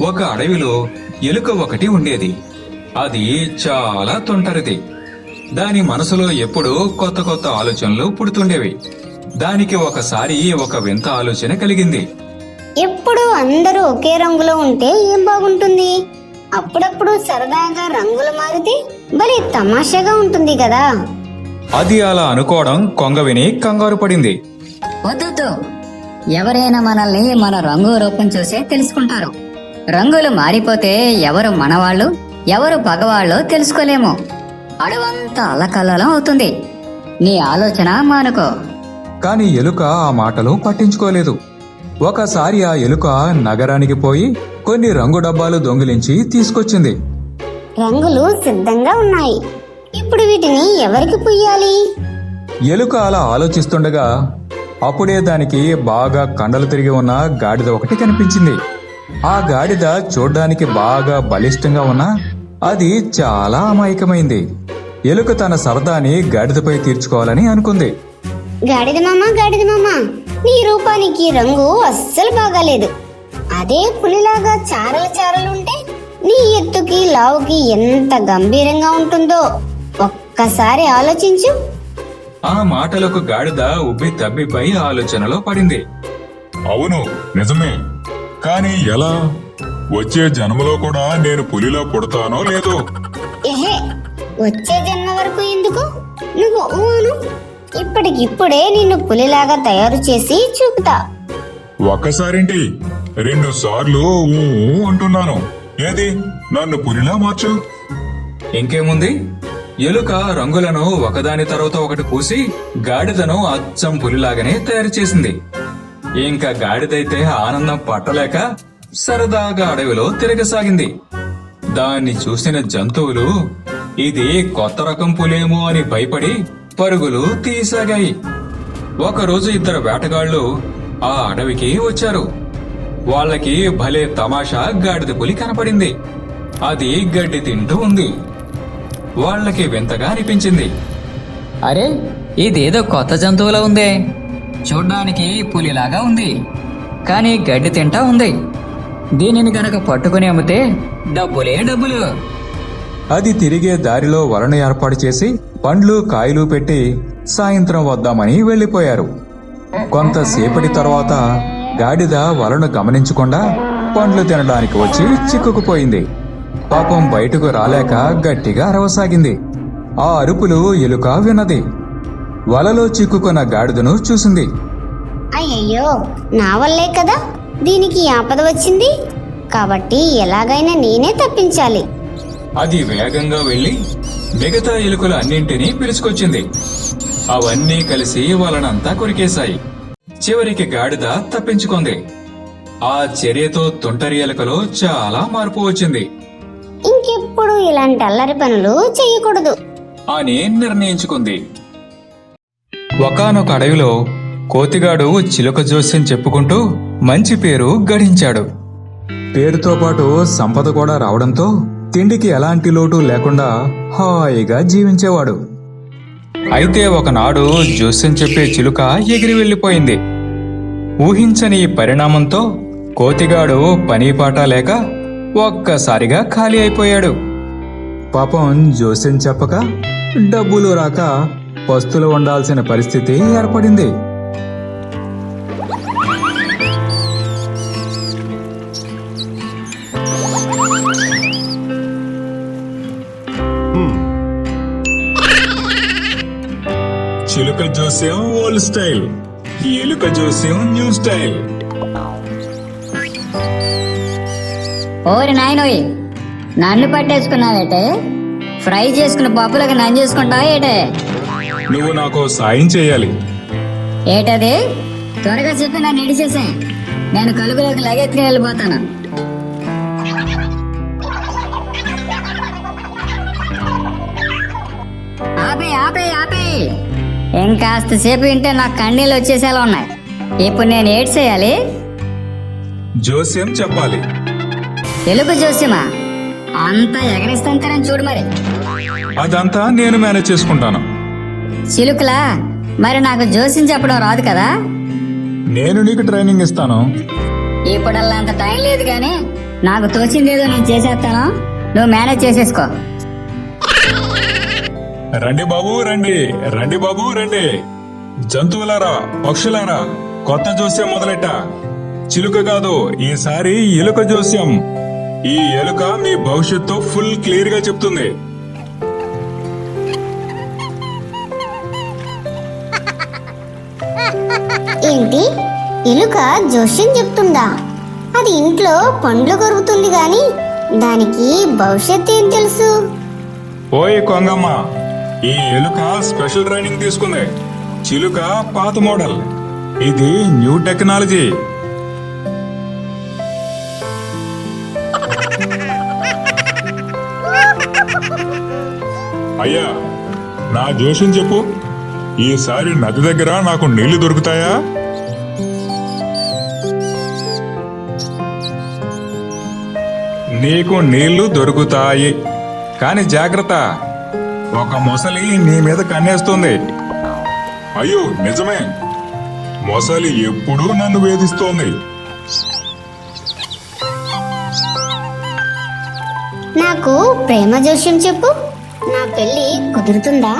ఒక అడవిలో ఎలుక ఒకటి ఉండేది. అది చాలా తొంటరిది. దాని మనసులో ఎప్పుడూ కొత్త కొత్త ఆలోచనలు పుడుతుండేవి. దానికి ఒకసారి ఒక వింత ఆలోచన కలిగింది. ఎప్పుడు అందరూ ఒకే రంగులో ఉంటే ఏం బాగుంటుంది? అప్పుడప్పుడు సరదాగా రంగులు మారితే భలే తమాషాగా ఉంటుంది కదా. అది అలా అనుకోవడం కొంగ విని కంగారు పడింది. వద్దు ఎవరైనా మనల్ని మన రంగు రూపం చూసే తెలుసుకుంటారు. రంగులు మారిపోతే ఎవరు మనవాళ్ళు ఎవరు పగవాళ్ళో తెలుసుకోలేము. అడవంతా అలకల్లోలం అవుతుంది. నీ ఆలోచన మానుకో. కాని ఎలుక ఆ మాటలు పట్టించుకోలేదు. ఒకసారి ఆ ఎలుక నగరానికి పోయి కొన్ని రంగు డబ్బాలు దొంగిలించి తీసుకొచ్చింది. రంగులు సిద్ధంగా ఉన్నాయి. ఇప్పుడు వీటిని ఎవరికి పుయ్యాలి? ఎలుక అలా ఆలోచిస్తుండగా అప్పుడే దానికి బాగా కండలు తిరిగి ఉన్న గాడిద ఒకటి కనిపించింది. ఆ గాడిద చూడ్డానికి బాగా బలిష్టంగా ఉన్నా అది చాలా అమాయకమైంది. ఎలుక తన సరదాని గాడిదపై తీర్చుకోవాలని అనుకుంది. గాడిద మామ గాడిద మామ నీ రూపానికి రంగు అస్సలు బాగాలేదు. అదే పులిలాగా చారలు చారలు ఉంటే నీ ఎత్తుకి లావుకి ఎంత గంభీరంగా ఉంటుందో ఒక్కసారి ఆలోచించు. ఆ మాటలకు గాడిద ఉబ్బి తబ్బిపై ఆలోచనలో పడింది. అవును నిజమే. కానీ ఎలా? వచ్చే జన్మలో కూడా నేను పులిలో పుడతానో లేదో? ఎహే వచ్చే జన్మ వరకు ఎందుకు? నువ్వు ఊను. ఇప్పటికిప్పుడే నిన్ను పులిలాగా తయారు చేసి చూపుతా. ఒక్కసారేంటి? రెండు సార్లు అంటున్నాను. ఏది? నన్ను పులిలా మార్చు. ఇంకేముంది? ఎలుక రంగులను ఒకదాని తర్వాత ఒకటి పూసి గాడిదను అచ్చం పులిలాగానే తయారు చేసింది. ఇంకా గాడిదైతే ఆనందం పట్టలేక సరదాగా అడవిలో తిరగసాగింది. దాన్ని చూసిన జంతువులు ఇది కొత్త రకం పులేమో అని భయపడి పరుగులు తీసాగాయి ఒకరోజు ఇద్దరు వేటగాళ్ళు ఆ అడవికి వచ్చారు. వాళ్ళకి భలే తమాషా గాడిద పులి కనపడింది. అది గడ్డి తింటూ ఉంది. వాళ్ళకి వింతగా అనిపించింది. అరే ఇదేదో కొత్త జంతువులా ఉందే. చూడ్డానికి పులిలాగా ఉంది. కానీ గడ్డి తింటా ఉంది. దీనిని గనక పట్టుకుని అమ్మితే డబ్బులే డబ్బులు. అది తిరిగే దారిలో వలను ఏర్పాటు చేసి పండ్లు కాయలు పెట్టి సాయంత్రం వద్దామని వెళ్ళిపోయారు కొంతసేపటి తర్వాత గాడిద వలను గమనించకుండా పండ్లు తినడానికి వచ్చి చిక్కుకుపోయింది. పాపం బయటకు రాలేక గట్టిగా అరవసాగింది. ఆ అరుపులు ఎలుక విన్నది. వలలో చిక్కుకున్న గాడిదను చూసింది. అయ్యయ్యో నా వల్లే కదా దీనికి ఆపద వచ్చింది? కాబట్టి ఎలాగైనా నేనే తప్పించాలి. అది వేగంగా వెళ్ళి మిగతా ఎలుకలు అన్నింటినీ పిలుచుకొచ్చింది. అవన్నీ కలిసి వాళ్ళనంతా కొరికేశాయి. చివరికి గాడిద తప్పించుకుంది. ఆ చర్యతో తుంటరి ఎలుకలో చాలా మార్పు వచ్చింది. ఇంకెప్పుడు ఇలాంటి అల్లరి పనులు చేయకూడదు. అని నిర్ణయించుకుంది. ఒకానొక అడవిలో కోతిగాడు చిలుక జోస్యం చెప్పుకుంటూ మంచి పేరు గడించాడు. పేరుతో పాటు సంపద కూడా రావడంతో తిండికి ఎలాంటి లోటు లేకుండా హాయిగా జీవించేవాడు. అయితే ఒకనాడు జోస్యం చెప్పే చిలుక ఎగిరి వెళ్ళిపోయింది ఊహించని పరిణామంతో కోతిగాడు పనీపాట లేక ఒక్కసారిగా ఖాళీ అయిపోయాడు. పాపం జోస్యం చెప్పక డబ్బులు రాక పస్తులు ఉండాల్సిన పరిస్థితి ఏర్పడింది. చిలుక జోస్యం ఓల్డ్ స్టైల్ ఎలుక జోస్యం న్యూ స్టైల్. ఓరి నాయనోయ్ నన్ను పట్టేసుకున్నావేటే? ఫ్రై చేసుకున్న పప్పులకు నన్ను చేసుకుంటావా ఏటే నువ్వు నాకు సాయం చేయాలి. ఏటది? త్వరగా చెప్పి నన్ను ఇడిచేసే నేను కలుగులోకి లగెత్తుకుని వెళ్ళిపోతాను. ఆపే ఆపే ఆపే. ఇంకాస్త సేపు వింటే నాకు కన్నీళ్ళు వచ్చేసేలా ఉన్నాయి. ఇప్పుడు నేను ఏడ్ చేయాలి? జోస్యం చెప్పాలి. తెలుగు జోస్యమా? అంతా ఎగరిస్తాను చూడు మరి. అదంతా నేను మేనేజ్ చేసుకుంటాను. చిలుకలా? మరి నాకు జోస్యం చెప్పడం రాదు కదా? నేను నీకు ట్రైనింగ్ ఇస్తాను. ఇప్పుడల్లా అంత టైం లేదు కానీ నాకు తోచిందేదో నేను చేసేస్తాను. నువ్వు మేనేజ్ చేసేసుకో. రండి బాబు రండి. రండి బాబు రండి. జంతువులారా పక్షులారా కొత్త జోస్యం మొదలెట్ట. చిలుక కాదు ఈసారి ఎలుక జోస్యం. ఈ ఎలుక మీ భవిష్యత్తు ఫుల్ క్లియర్గా చెప్తుంది. ఏంటి? ఎలుక జోష్యం చెప్తుందా? అది ఇంట్లో పండ్లు కొరుకుతుంది గాని దానికి భవిష్యత్ ఏం తెలుసు? ఓయ్ కొంగమ్మ ఈ ఎలుక స్పెషల్ ట్రైనింగ్ తీసుకుంది. చిలుక పాత మోడల్. ఇది న్యూ టెక్నాలజీ. అయ్యా నా జోషం చెప్పు. ఈసారి నది దగ్గర నాకు నీళ్ళు దొరుకుతాయా? నీకు నీళ్ళు దొరుకుతాయి. కాని జాగ్రత్త ఒక మొసలి నీ మీద కన్నేస్తుంది. అయ్యో నిజమే. మొసలి ఎప్పుడూ నన్ను వేధిస్తోంది. నాకు ప్రేమ జోష్యం చెప్పు. నా పెళ్ళి కుదురుతుందా?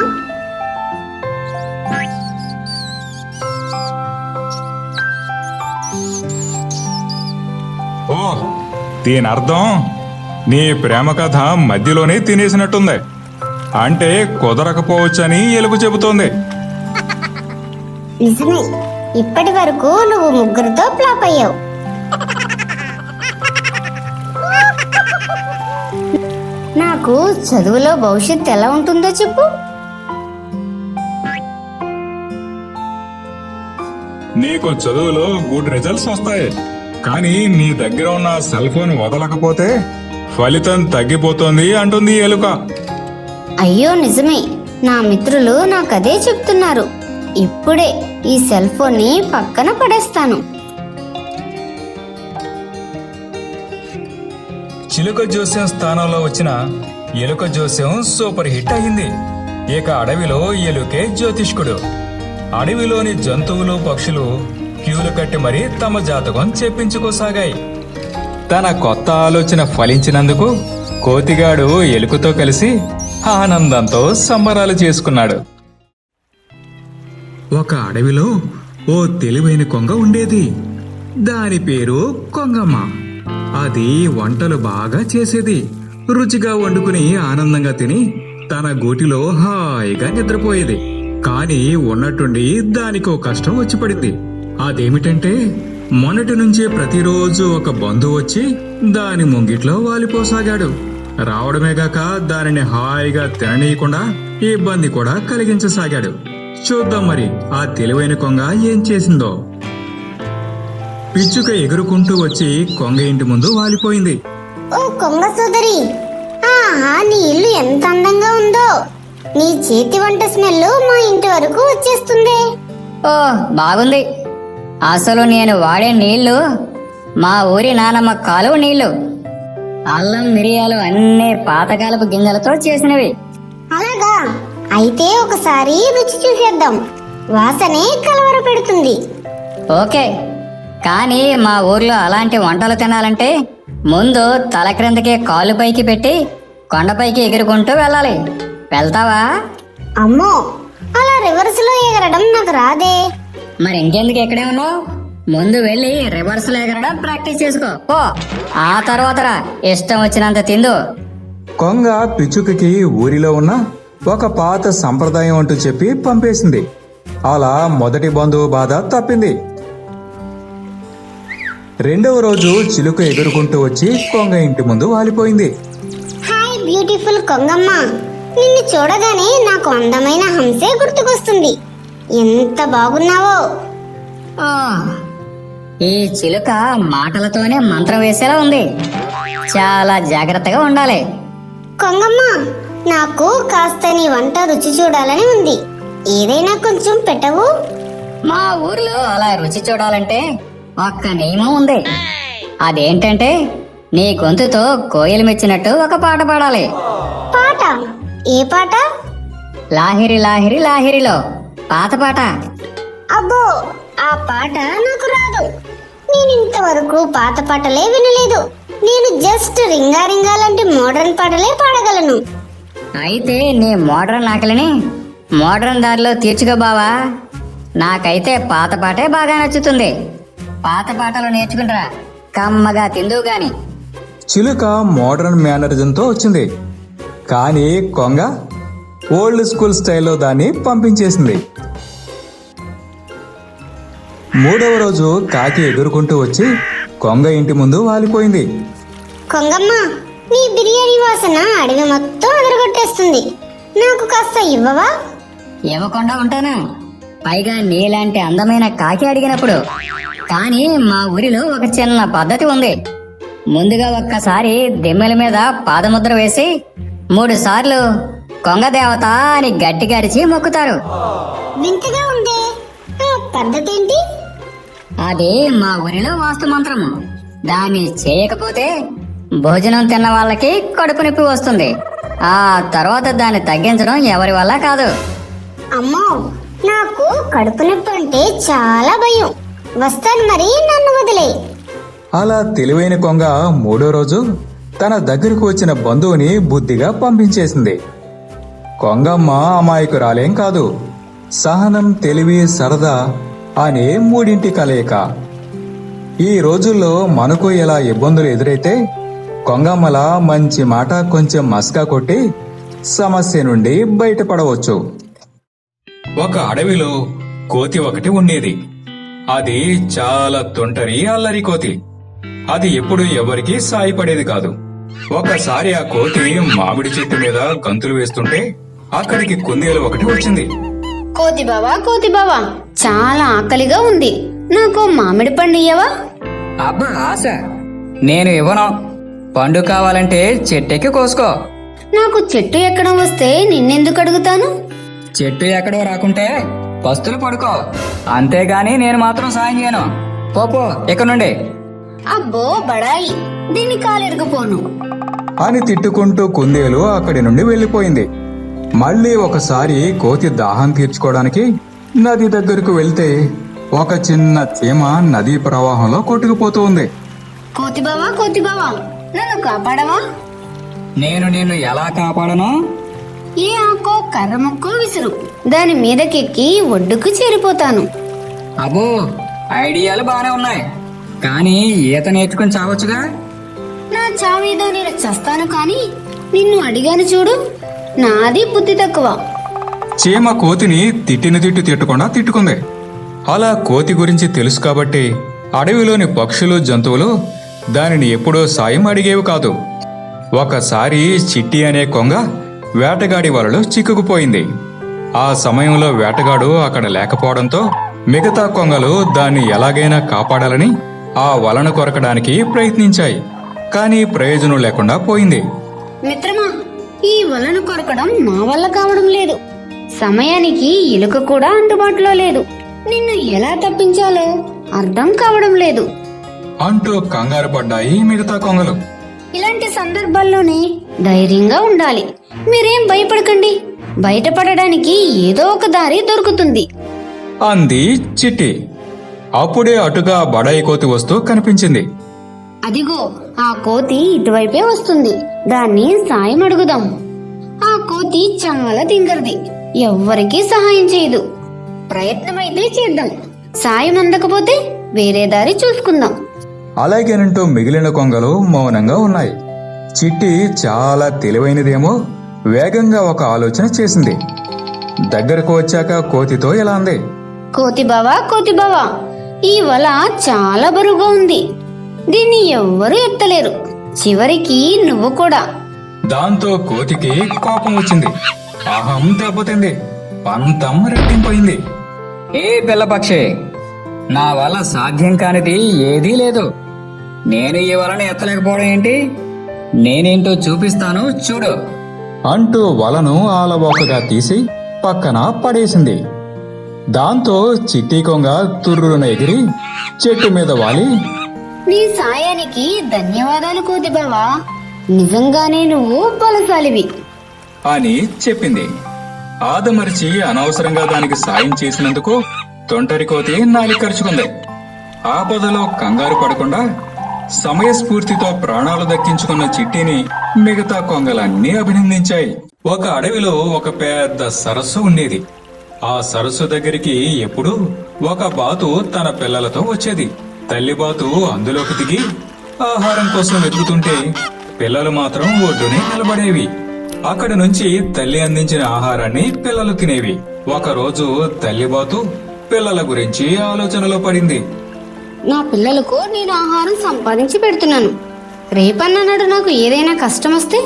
ఓ దీని అర్థం నీ ప్రేమ కథ మధ్యలోనే తినేసినట్టుంది. అంటే కుదరకపోవచ్చని ఎలుగు చెబుతోంది. నిజమే. ఇప్పటి వరకు నువ్వు ముగ్గురితో ఫ్లాప్ అయ్యావు. నాకు చదువులో భవిష్యత్తు ఎలా ఉంటుందో చెప్పు. నీకు చదువులో గుడ్ రిజల్ట్స్ వస్తాయి. కానీ నీ దగ్గర ఉన్న సెల్ ఫోన్ వదలకపోతే ఫలితం తగ్గిపోతుంది అంటుంది ఎలుక. అయ్యో నిజమే. నా మిత్రులు నాకు అదే చెప్తున్నారు. ఇప్పుడే ఈ సెల్ ఫోన్ని పక్కన పడేస్తాను. చిలుక జోస్యం స్థానంలో వచ్చిన ఎలుక జోస్యం సూపర్ హిట్ అయింది. ఇక అడవిలో ఎలుకే జ్యోతిష్కుడు. అడవిలోని జంతువులు పక్షులు క్యూలు కట్టి మరీ తమ జాతకం చెప్పించుకోసాగాయి. తన కొత్త ఆలోచన ఫలించినందుకు కోతిగాడు ఎలుకతో కలిసి ఆనందంతో సంబరాలు చేసుకున్నాడు. ఒక అడవిలో ఓ తెలివైన కొంగ ఉండేది. దాని పేరు కొంగమ్మ. అది వంటలు బాగా చేసేది. రుచిగా వండుకుని ఆనందంగా తిని తన గూటిలో హాయిగా నిద్రపోయేది. కాని ఉన్నట్టుండి దానికో కష్టం వచ్చి పడింది. అదేమిటంటే మొన్నటి నుంచే ప్రతిరోజు ఒక బంధువు వచ్చి దాని ముంగిట్లో వాలిపోసాగాడు. రావడమేగాక దానిని హాయిగా తిననీయకుండా ఇబ్బంది కూడా కలిగించసాగాడు. చూద్దాం మరి ఆ తెలివైన కొంగ ఏం చేసిందో. పిచ్చుక ఎగురుకుంటూ వచ్చి కొంగ ఇంటి ముందు వాలిపోయింది. ఓ కొంగ సోదరి ఆహా నీ ఇల్లు ఎంత అందంగా ఉందో. నీ చేతి వంట స్మెల్ మా ఇంటి వరకు వచ్చేస్తుంది. ఓ బాగుంది. అసలు నేను వాడే నీళ్ళు మా ఊరి నానమ్మ కాలువ నీళ్ళు అల్లం మిరియాలు అన్నీ పాతకాలపు గింజలతో చేసినవి. అలాగా? అయితే ఒకసారి రుచి చూసేద్దాం. వాసనే కలవర పెడుతుంది ఓకే. కానీ మా ఊర్లో అలాంటి వంటలు తినాలంటే ముందు తల క్రిందకి కాలు పైకి పెట్టి కొండపైకి ఎగురుకుంటూ వెళ్ళాలి. వెళ్తావా? అమ్మో! అలా రివర్స్లో ఎగరడం నాకు రాదే. మరి ఇంకెందుకు ఎక్కడే ఉన్నావు? ముందు వెళ్ళి రివర్స్ ఎగరడం ప్రాక్టీస్ చేసుకో. ఓ ఆ తర్వాత రా. ఇష్టం వచ్చినంత తిందు. కొంగ పిచ్చుకకి ఊరిలో ఉన్న ఒక పాత సంప్రదాయం అంటూ చెప్పి పంపేసింది. అలా మొదటి బంధువు బాధ తప్పింది. రెండవ రోజు చిలుక ఎగురుకుంటూ వచ్చి కొంగ ఇంటి ముందు వాలిపోయింది. హాయ్ బ్యూటిఫుల్ కొంగమ్మ. నిన్ను చూడగానే నాకు అందమైన హంసే గుర్తుకొస్తుంది. ఎంత బాగున్నావో. ఆ, ఈ చిలుక మాటలతోనే మంత్రం వేసేలా ఉంది. చాలా జాగ్రత్తగా ఉండాలి. కొంగమ్మ నాకు కాస్త నీ వంట రుచి చూడాలని ఉంది. ఏదైనా కొంచెం పెట్టవు. మా ఊర్లో అలా రుచి చూడాలంటే ఒక్క నియమం ఉంది. అదేంటంటే నీ గొంతుతో కోయిలు మెచ్చినట్టు ఒక పాట పాడాలి. పాట? ఏ పాట? లాహిరి లాహిరి లాహిరిలో. పాత పాట? అబ్బో ఆ పాట నాకు రాదు. నేను ఇంతవరకు పాత పాటలే వినలేదు. నేను జస్ట్ రింగా రింగా లాంటి మోడర్న్ పాటలే పాడగలను. అయితే నీ మోడ్రన్ ఆకలిని మోడ్రన్ దారిలో తీర్చుకో బావా. నాకైతే పాత పాటే బాగా నచ్చుతుంది. పాత పాటలు నేర్చుకుంటారా కమ్మగా తిందువు గాని. చిలుక మోడర్న్ మేనరిజంతో వచ్చింది. కానీ కొంగ ఓల్డ్ స్కూల్ స్టైల్లో దాన్ని పంపించేసింది. మూడవ రోజు కాకి ఎగురుకుంటూ వచ్చి కొంగ ఇంటి ముందు వాలిపోయింది. కొంగమ్మ నీ బిర్యానీ వాసన అడవి మొత్తం అదరగొట్టేస్తుంది. నాకు కాస్త ఇవ్వవా? ఇవ్వకుండా ఉంటాను. పైగా నీలాంటి అందమైన కాకి అడిగినప్పుడు. కానీ మా ఊరిలో ఒక చిన్న పద్ధతి ఉంది. ముందుగా ఒక్కసారి దిమ్మెల మీద పాదముద్ర వేసి మూడు సార్లు కొంగ దేవత అని గట్టిగా అరిచి మొక్కుతారు. వింతగా ఉందే ఆ పద్ధతి ఏంటి అది మా ఊరిలో వాస్తు మంత్రము దాన్ని చేయకపోతే భోజనం తిన్న వాళ్ళకి కడుపు నొప్పి వస్తుంది. ఆ తర్వాత దాన్ని తగ్గించడం ఎవరి వల్ల కాదు. అమ్మో నాకు కడుపు నొప్పి అంటే చాలా భయం. వస్తాను మరి నన్ను వదిలే. అలా తెలివైన కొంగ మూడో రోజు తన దగ్గరకు వచ్చిన బంధువుని బుద్ధిగా పంపించేసింది. కొంగమ్మ అమాయకురాలేం కాదు. సహనం తెలివి సరదా అనే మూడింటి కలయిక. ఈ రోజుల్లో మనకు ఇలా ఇబ్బందులు ఎదురైతే కొంగమ్మల మంచి మాట కొంచెం మస్కా కొట్టి సమస్య నుండి బయటపడవచ్చు. ఒక అడవిలో కోతి ఒకటి ఉండేది. అది చాలా తొంటరి అల్లరి కోతి. అది ఎప్పుడు ఎవరికీ సాయపడేది కాదు. ఒకసారి ఆ కోతి మామిడి చెట్టు మీద గంతులు వేస్తుంటే అక్కడికి కుందేలు ఒకటి వచ్చింది. కోతి బావా కోతి బావా? చాలా ఆకలిగా ఉంది. నాకు మామిడి పండు ఇయ్యవా? అబ్బా ఆశ. నేను ఇవ్వను. పండు కావాలంటే చెట్టెక్కి కోసుకో. నాకు చెట్టు ఎక్కడం వస్తే నిన్నెందుకు అడుగుతాను? చెట్టు ఎక్కడో రాకుంటే పస్తులు పడుకో. అంతేగాని నేను మాత్రం సాయం చేయను. పోపో ఇక్కడ నుండి. అబ్బో బడాయి. దీన్ని కాలెరగపోను అని తిట్టుకుంటూ కుందేలు అక్కడి నుండి వెళ్ళిపోయింది మళ్ళీ ఒకసారి కోతి దాహం తీర్చుకోవడానికి నది దగ్గరకు వెళ్తే ఒక చిన్న చీమ నదీ ప్రవాహంలో కొట్టుకుపోతూ ఉంది కోతి బావా కోతి బావా నన్ను కాపాడవా? నేను నిన్ను ఎలా కాపాడను? ఏ ఆకో కర్ర ముక్కో విసురు. దాని మీదకెక్కి ఒడ్డుకు చేరిపోతాను. అబ్బో ఐడియాలు బానే ఉన్నాయి. కానీ ఈత నేర్చుకుని చావచ్చుగా? నా చావేదో నేను చస్తాను కానీ నిన్ను అడిగాను చూడు. నాది బుద్ధి తక్కువ. చీమ కోతిని తిట్టిన తిట్టు తిట్టకుండా తిట్టుకుంది. అలా కోతి గురించి తెలుసు కాబట్టి అడవిలోని పక్షులు జంతువులు దానిని ఎప్పుడో సాయం అడిగేవి కాదు. ఒకసారి చిట్టి అనే కొంగ వేటగాడి వలలో చిక్కుకుపోయింది. ఆ సమయంలో వేటగాడు అక్కడ లేకపోవడంతో మిగతా కొంగలు దాన్ని ఎలాగైనా కాపాడాలని ఆ వలను కొరకడానికి ప్రయత్నించాయి. కానీ ప్రయోజనం లేకుండా పోయింది. మిత్రమా ఈ వలను కొరకడం నా వల్ల కావడం లేదు. సమయానికి ఎలుక కూడా అందుబాటులో లేదు. నిన్ను ఎలా తప్పించాలో అర్థం కావడం లేదు. అంటూ కంగారు పడ్డాయి మిగతా కొంగలు. ఇలాంటి సందర్భాల్లోనే ధైర్యంగా ఉండాలి. మీరేం భయపడకండి. బయటపడడానికి ఏదో ఒక దారి దొరుకుతుంది. అంది చిట్టి. అప్పుడే అటుగా బడాయి కోతి వస్తూ కనిపించింది. అదిగో ఆ కోతి ఇటువైపే వస్తుంది. దాన్ని సాయం అడుగుదాం. ఆ కోతి చాలా తింగరది. ఎవ్వరికీ సహాయం చేయదు. ప్రయత్నమైతే చేద్దాం. సాయం అందకపోతే వేరే దారి చూసుకుందాం. అలాగేనంటూ మిగిలిన కొంగలు మౌనంగా ఉన్నాయి. చిట్టి చాలా తెలివైనదేమో వేగంగా ఒక ఆలోచన చేసింది. దగ్గరకు వచ్చాక కోతితో ఇలా అంది. కోతి బావా కోతి బావా ఈ వల చాలా బరువుగా ఉంది. దీన్ని ఎవ్వరూ ఎత్తలేరు. చివరికి నువ్వు కూడా. దాంతో కోతికి కోపం వచ్చింది. అహం దెబ్బతింది. పంతం రెట్టింపోయింది. ఏ పిల్లపక్షి నా వల్ల సాధ్యం కానిది ఏదీ లేదు. నేను ఈ వలన ఎత్తలేకపోవడం ఏంటి? నేనేంటో చూపిస్తాను చూడు. అంటూ వలను ఆలవోకగా తీసి పక్కన పడేసింది. దాంతో చిట్టి కొంగ తుర్రున ఎగిరి చెట్టు మీద వాలి నీ సాయానికి ధన్యవాదాలు కోతి బావా. నిజంగానే నువ్వు బలశాలివి. అని చెప్పింది. ఆదమరిచి అనవసరంగా దానికి సాయం చేసినందుకు తొంటరి కోతి నాలి ఖర్చుకుంది ఆపదలో కంగారు పడకుండా సమయస్ఫూర్తితో ప్రాణాలు దక్కించుకున్న చిట్టిని మిగతా కొంగలన్నీ అభినందించాయి. ఒక అడవిలో ఒక పెద్ద సరస్సు ఉండేది. ఆ సరస్సు దగ్గరికి ఎప్పుడూ ఒక బాతు తన పిల్లలతో వచ్చేది. తల్లి బాతు అందులోకి దిగి ఆహారం కోసం వెతుకుతుంటే పిల్లలు మాత్రం ఒడ్డునే నిలబడేవి. అక్కడి నుంచి తల్లి అందించిన ఆహారాన్ని పిల్లలు తినేవి. ఒకరోజు తల్లి బాతు పిల్లల గురించి ఆలోచనలో పడింది. నా పిల్లలకు నేను ఆహారం సంపాదించి పెడుతున్నాను. రేపన్ననాడు నాకు ఏదైనా కష్టం వస్తే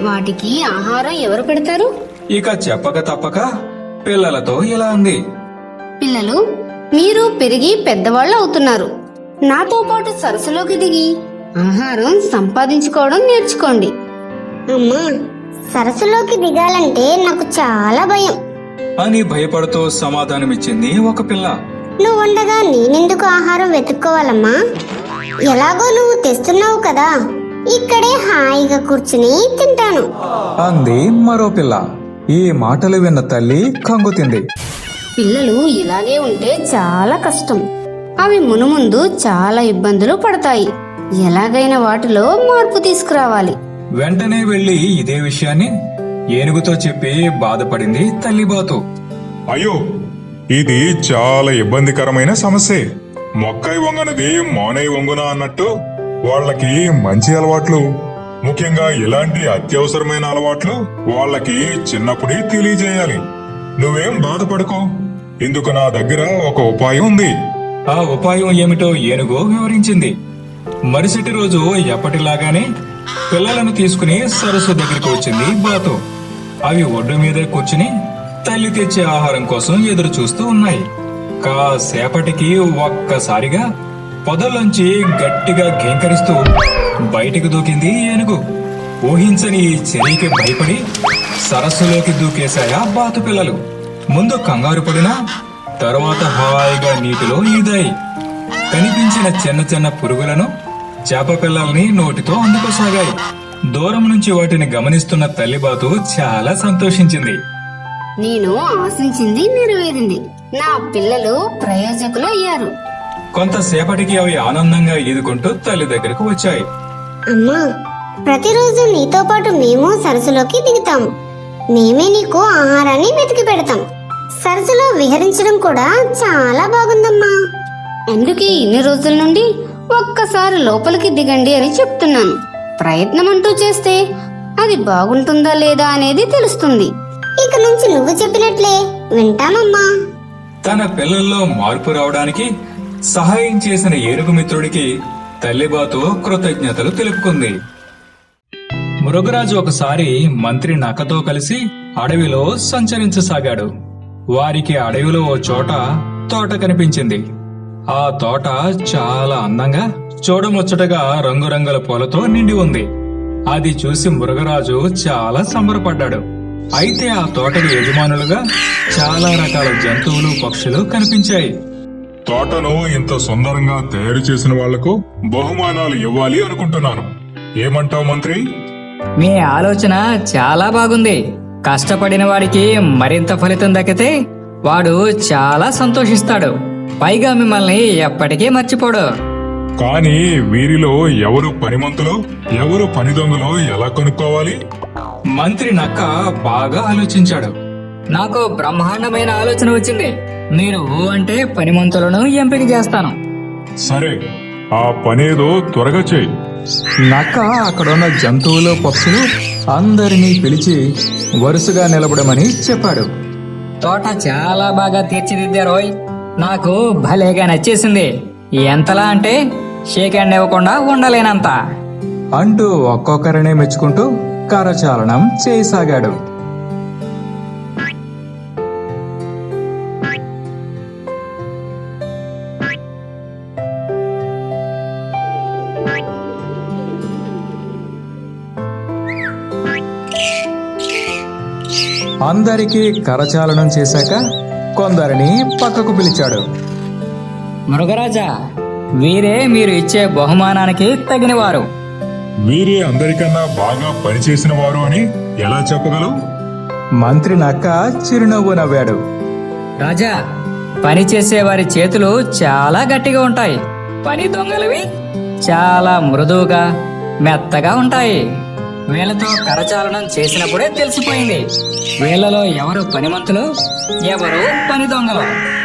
వాటికి ఆహారం ఎవరు పెడతారు? ఇక చెప్పక తప్పక పిల్లలతో ఇలా అంది. పిల్లలు మీరు పెరిగి పెద్దవాళ్ళు అవుతున్నారు. నాతో పాటు సరస్సులోకి దిగి ఆహారం సంపాదించుకోవడం నేర్చుకోండి. అమ్మా. సరస్సులోకి దిగాలంటే నాకు చాలా భయం. అని భయపడుతూ సమాధానమిచ్చింది ఒక పిల్ల. నువ్వుండగా నేనెందుకు ఆహారం వెతుక్కోవాలమ్మా? ఎలాగో నువ్వు తెస్తున్నావు కదా. ఇక్కడే హాయిగా కూర్చుని తింటాను. అంది మరో పిల్ల. ఈ మాటలు విన్న తల్లి కంగుతింది. పిల్లలు ఇలాగే ఉంటే చాలా కష్టం. అవి మునుముందు చాలా ఇబ్బందులు పడతాయి. ఎలాగైనా వాటిలో మార్పు తీసుకురావాలి. వెంటనే వెళ్ళి ఇదే విషయాన్ని ఏనుగుతో చెప్పి బాధపడింది తల్లిబాతు. అయ్యో ఇది చాలా ఇబ్బందికరమైన సమస్యే. మొక్కై వంగనది మౌనై వంగున అన్నట్టు వాళ్ళకి మంచి అలవాట్లు ముఖ్యంగా ఇలాంటి అత్యవసరమైన అలవాట్లు వాళ్ళకి చిన్నప్పుడే తెలియజేయాలి. నువ్వేం బాధపడుకో. ఇందుకు నా దగ్గర ఒక ఉపాయం ఉంది. ఆ ఉపాయం ఏమిటో ఏనుగు వివరించింది. మరుసటి రోజు ఎప్పటిలాగానే పిల్లలను తీసుకుని సరస్సు దగ్గరికి వచ్చింది బాతు. అవి ఒడ్డు మీదే కూర్చుని తల్లి తెచ్చే ఆహారం కోసం ఎదురు చూస్తూ ఉన్నాయి. కాసేపటికి ఒక్కసారిగా పొదల్లోంచి గట్టిగా ఘీంకరిస్తూ బయటికి దూకింది ఏనుగు. ఊహించని ఈ చర్యకి భయపడి సరస్సులోకి దూకేశాయా బాతు పిల్లలు. ముందు కంగారు పడినా తరువాత హాయిగా నీటిలో ఈదాయి. కనిపించిన చిన్న చిన్న పురుగులను చేప పిల్లల్ని నోటితో అందుకోసాగాయి. దూరం నుంచి వాటిని గమనిస్తున్న తల్లిబాతు చాలా సంతోషించింది. నేను ఆశించింది నెరవేరింది. నా పిల్లలు ప్రయోజకులు అయ్యారు. కొంతసేపటికి అవి ఆనందంగా ఈదుకుంటూ తల్లి దగ్గరకు వచ్చాయి. అమ్మా ప్రతిరోజు నీతో పాటు మేము సరస్సులోకి దిగుతాము మేమే నీకు ఆహారాన్ని వెతికి పెడతాం. సరస్సులో విహరించడం కూడా చాలా బాగుందమ్మా. అందుకే ఇన్ని రోజుల నుండి ఒక్కసారి లోపలికి దిగండి అని చెప్తున్నాను. ప్రయత్నం అంటూ చేస్తే అది బాగుంటుందా లేదా అనేది తెలుస్తుంది. ఇక నుంచి నువ్వు చెప్పినట్లే వింటామమ్మా తన పిల్లల్లో మార్పు రావడానికి సహాయం చేసిన ఏనుగు మిత్రుడికి తల్లిబాతు కృతజ్ఞతలు తెలుపుకుంది. మృగరాజు ఒకసారి మంత్రి నక్కతో కలిసి అడవిలో సంచరించసాగాడు. వారికి అడవిలో ఓ చోట తోట కనిపించింది. ఆ తోట చాలా అందంగా చూడముచ్చటగా రంగురంగుల పూలతో నిండి ఉంది. అది చూసి మృగరాజు చాలా సంబరపడ్డాడు. అయితే ఆ తోటకి యజమానులుగా చాలా రకాల జంతువులు పక్షులు కనిపించాయి. తోటను ఇంత సుందరంగా తయారు చేసిన వాళ్ళకు బహుమానాలు ఇవ్వాలి అనుకుంటున్నాను. ఏమంటావు మంత్రి? మీ ఆలోచన చాలా బాగుంది. కష్టపడిన వాడికి మరింత ఫలితం దక్కితే వాడు చాలా సంతోషిస్తాడు. పైగా మిమ్మల్ని ఎప్పటికీ మర్చిపోడు. కానీ వీరిలో ఎవరు పనిమంతులో ఎవరు పని దొంగలో ఎలా కనుక్కోవాలి? మంత్రి నక్క బాగా ఆలోచించాడు. నాకు బ్రహ్మాండమైన ఆలోచన వచ్చింది. మీరు ఊ అంటే పనిమంతులను ఎంపిక చేస్తాను. సరే ఆ పనేదో త్వరగా చేయి. నక్క అక్కడున్న జంతువులు పక్షులు అందరినీ పిలిచి వరుసగా నిలబడమని చెప్పాడు. తోట చాలా బాగా తీర్చిదిద్దారోయ్ నాకు భలేగా నచ్చేసింది. ఎంతలా అంటే షేక్ హ్యాండ్ ఇవ్వకుండా ఉండలేనంత. అంటూ ఒక్కొక్కరినే మెచ్చుకుంటూ కరచాలనం చేయసాగాడు. అందరికీ కరచాలనం చేశాక కొందరిని పక్కకు పిలిచాడు. మృగరాజా వీరే మీరు ఇచ్చే బహుమానానికి తగినవారు. వీరే అందరికన్నా బాగా పనిచేసిన వారు అని ఎలా చెప్పగలవు? మంత్రి నక్క చిరునవ్వు నవ్వాడు. రాజా పని చేసే వారి చేతులు చాలా గట్టిగా ఉంటాయి. పని దొంగలవి చాలా మృదువుగా మెత్తగా ఉంటాయి. వీళ్ళతో కరచాలనం చేసినప్పుడే తెలిసిపోయింది. వీళ్ళలో ఎవరు పనిమంతులు ఎవరు పని దొంగలు.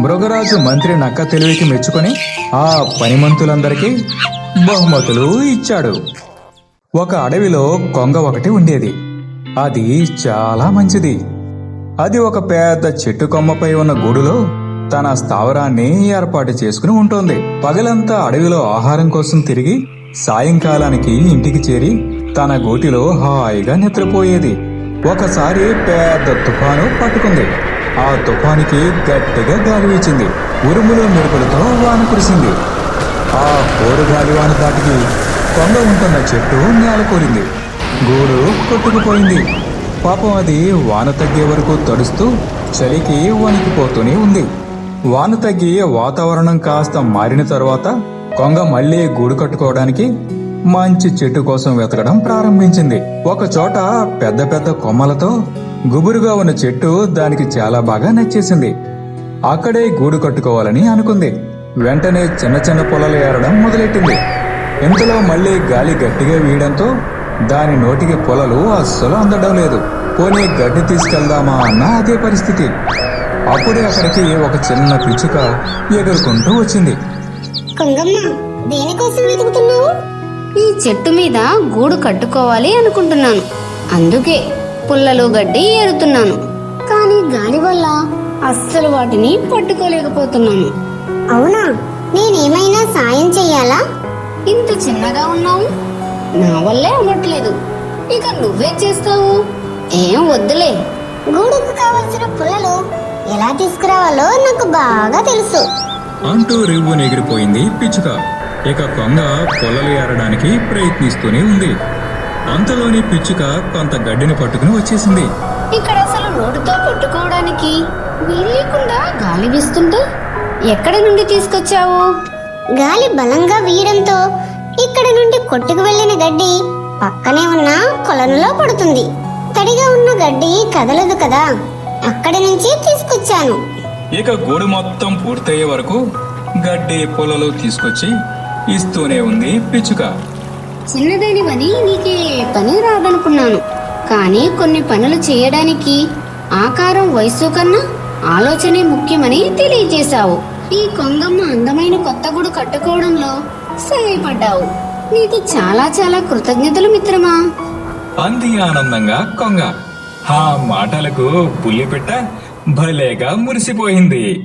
మృగరాజు మంత్రి నక్క తెలివికి మెచ్చుకొని ఆ పనిమంతులందరికీ బహుమతులు ఇచ్చాడు. ఒక అడవిలో కొంగ ఒకటి ఉండేది. అది చాలా మంచిది. అది ఒక పెద్ద చెట్టు కొమ్మపై ఉన్న గూడులో తన స్థావరాన్ని ఏర్పాటు చేసుకుని ఉంటుంది. పగలంతా అడవిలో ఆహారం కోసం తిరిగి సాయంకాలానికి ఇంటికి చేరి తన గోటిలో హాయిగా నిద్రపోయేది. ఒకసారి పెద్ద తుఫాను పట్టుకుంది. ఆ తుఫానికి గట్టిగా గాలి వీచింది. ఉరుములు మెరుపులతో వాన కురిసింది. ఆ గోరు గాలి వాన దాటికి కొండ ఉంటున్న చెట్టు నేలకూరింది గూడు కొట్టుకుపోయింది. పాపం అది వాన తగ్గే వరకు తడుస్తూ చలికి వణికిపోతూనే ఉంది. వాన తగ్గి వాతావరణం కాస్త మారిన తరువాత కొంగ మళ్ళీ గూడు కట్టుకోవడానికి మంచి చెట్టు కోసం వెతకడం ప్రారంభించింది. ఒక చోట పెద్ద పెద్ద కొమ్మలతో గుబురుగా ఉన్న చెట్టు దానికి చాలా బాగా నచ్చేసింది. అక్కడే గూడు కట్టుకోవాలని అనుకుంది. వెంటనే చిన్న చిన్న పొలలు ఏరడం మొదలెట్టింది. ఇంతలో మళ్ళీ గాలి గట్టిగా వీయడంతో దాని నోటికి పొలలు అస్సలు అందడం లేదు. పోనీ గడ్డి తీసుకెళ్దామా అన్న అదే పరిస్థితి. అప్పుడే అక్కడికి ఒక చిన్న పిచ్చుక ఎగురుకుంటూ వచ్చింది. కొంగమ్మ దేనికోసం వెతుకుతున్నావు? ఈ చెట్టు మీద గూడు కట్టుకోవాలి అనుకుంటున్నాను. అందుకే పుల్లలు గడ్డి ఏరుతున్నాను. కానీ గాలి వల్ల అస్సలు వాటిని పట్టుకోలేకపోతున్నాను. అవునా? నేనేమైనా సాయం చెయ్యాలా? ఇంత చిన్నగా ఉన్నావు? నా వల్లే అవ్వట్లేదు ఇక నువ్వేం చేస్తావు. ఏం వద్దులే. గూడుకు కావలసిన పుల్లలు ఎలా తీసుకురావాలో నాకు బాగా తెలుసు. అంటూ రివ్వు ఎగిరిపోయింది పిచ్చుక. ఇక కొంగ పొలలు ఏరడానికి ప్రయత్నిస్తూనే ఉంది. అంతలోని పిచ్చుక కొంత గడ్డిని పట్టుకుని వచ్చేసింది. ఇక్కడ అసలు నోటితో పట్టుకోవడానికి వీలేకుండా గాలి వీస్తుంటే ఎక్కడి నుండి తీసుకొచ్చావు? గాలి బలంగా వీయడంతో ఇక్కడ నుండి కొట్టుకు వెళ్ళిన గడ్డి పక్కనే ఉన్న కొలనులో పడుతుంది. తడిగా ఉన్న గడ్డి కదలదు కదా. అక్కడి నుంచి తీసుకొచ్చాను. ఇక గూడు మొత్తం పూర్తయ్యే వరకు గడ్డి పొలలు తీసుకొచ్చి ఇస్తూనే ఉంది పిచ్చుక. చిన్నదానివని నీకే పని రాదనుకున్నాను. కానీ కొన్ని పనులు చేయడానికి ఆకారం వయస్సు కన్నా ఆలోచనే ముఖ్యమని తెలియజేశావు. ఈ కొంగమ్మ అందమైన కొత్త గుడు కట్టుకోవడంలో సహాయపడ్డావు. నీకు చాలా చాలా కృతజ్ఞతలు మిత్రమా? అంది ఆనందంగా కొంగ. ఆ మాటలకు పుల్లిపిట్ట భలేగా మురిసిపోయింది.